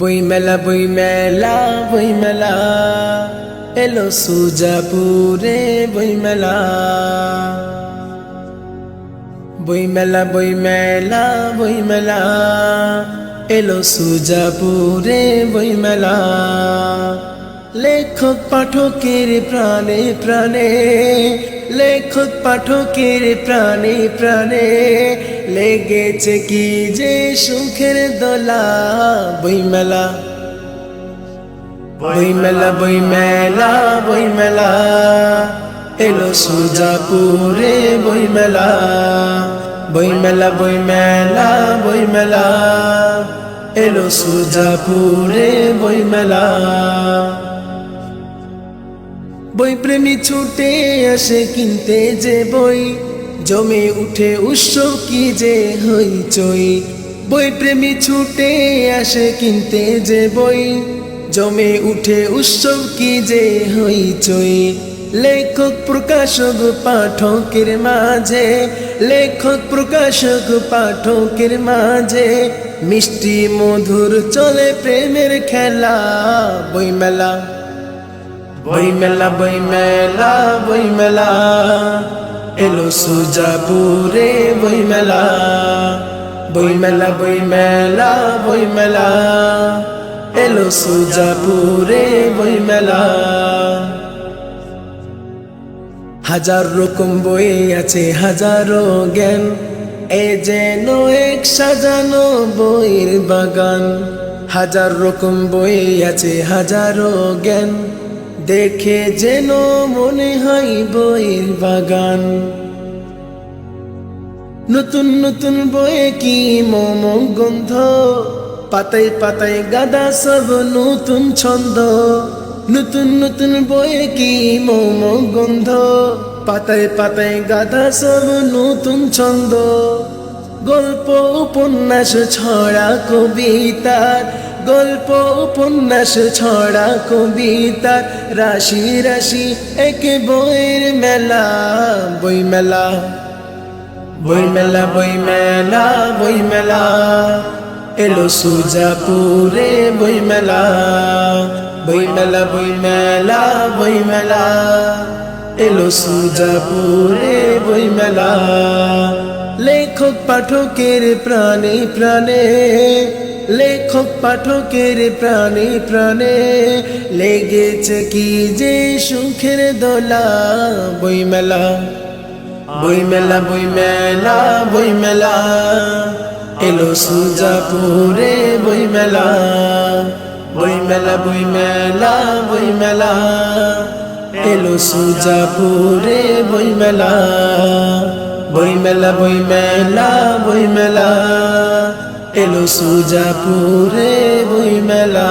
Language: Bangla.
বই মেলা বই মেলা বই মেলা। এলো সুজাপুরে বই মেলা। বই মেলা বই মেলা বই মেলা। এলো সুজাপুরে বই মেলা। লেখক পাঠকের প্রাণে প্রাণে, লেখক পাঠকের প্রাণে প্রাণে, লেগেছে কি যে সুখের দোলা, বইমেলা। বইমেলা বই মেলা বই মেলা বই মেলা এলো সুজাপুরে বই মেলা বইমেলা বইমেলা। বই মেলা বই মেলা এলো সুজাপুরে বই মেলা বই প্রেমী ছুটে আসে কিনতে যে বই। জমে উঠে উৎসব কি যে হইচই বই প্রেমী ছুটে আসে কিনতে যে বই। জমে উঠে উৎসব কি যে হইচই লেখক প্রকাশক পাঠকের মাঝে, লেখক প্রকাশক পাঠকের মাঝে, মিষ্টি মধুর চলে প্রেমের খেলা বই মেলা বই মেলা বই মেলা বই মেলা এলো সুজাপুরে বই মেলা বই মেলা বই মেলা বই মেলা এলো সুজাপুরে বই মেলা হাজার রকম বই আছে, হাজারো জ্ঞান। এ যেন এক সাজানো বইয়ের বাগান। হাজার রকম বই আছে, হাজারো জ্ঞান। দেখে যেন মনে হয় বইয়ের বাগান। নতুন নতুন বইয়ে কি মম গন্ধ? পাতায় পাতায় গাদা সব নতুন ছন্দ। নতুন নতুন বইয়ে কি মম গন্ধ? পাতায় পাতায় গাদা সব নতুন ছন্দ। গল্প, উপন্যাস, ছড়া কবিতার গল্প, উপন্যাস ছড়া কবিতার রাশি রাশি, এক বইয়ের মেলা বই মেলা বই মেলা বই মেলা বই মেলা এলো সুজাপুরে বই মেলা বই মেলা বই মেলা বই মেলা এলো সুজাপুরে বই মেলা লেখক, পাঠকের প্রাণে প্রাণে লেখক পাঠকের প্রাণে প্রাণে লেগেছে কি যে সুখের দোলা? বইমেলা বইমেলা বই মেলা বই মেলা বই মেলা এলো সুজাপুরে বই মেলা বইমেলা বইমেলা। বই মেলা বই মেলা এলো সুজাপুরে বই মেলা বইমেলা বইমেলা। বই মেলা বই মেলা এলো সুজাপুরে বই মেলা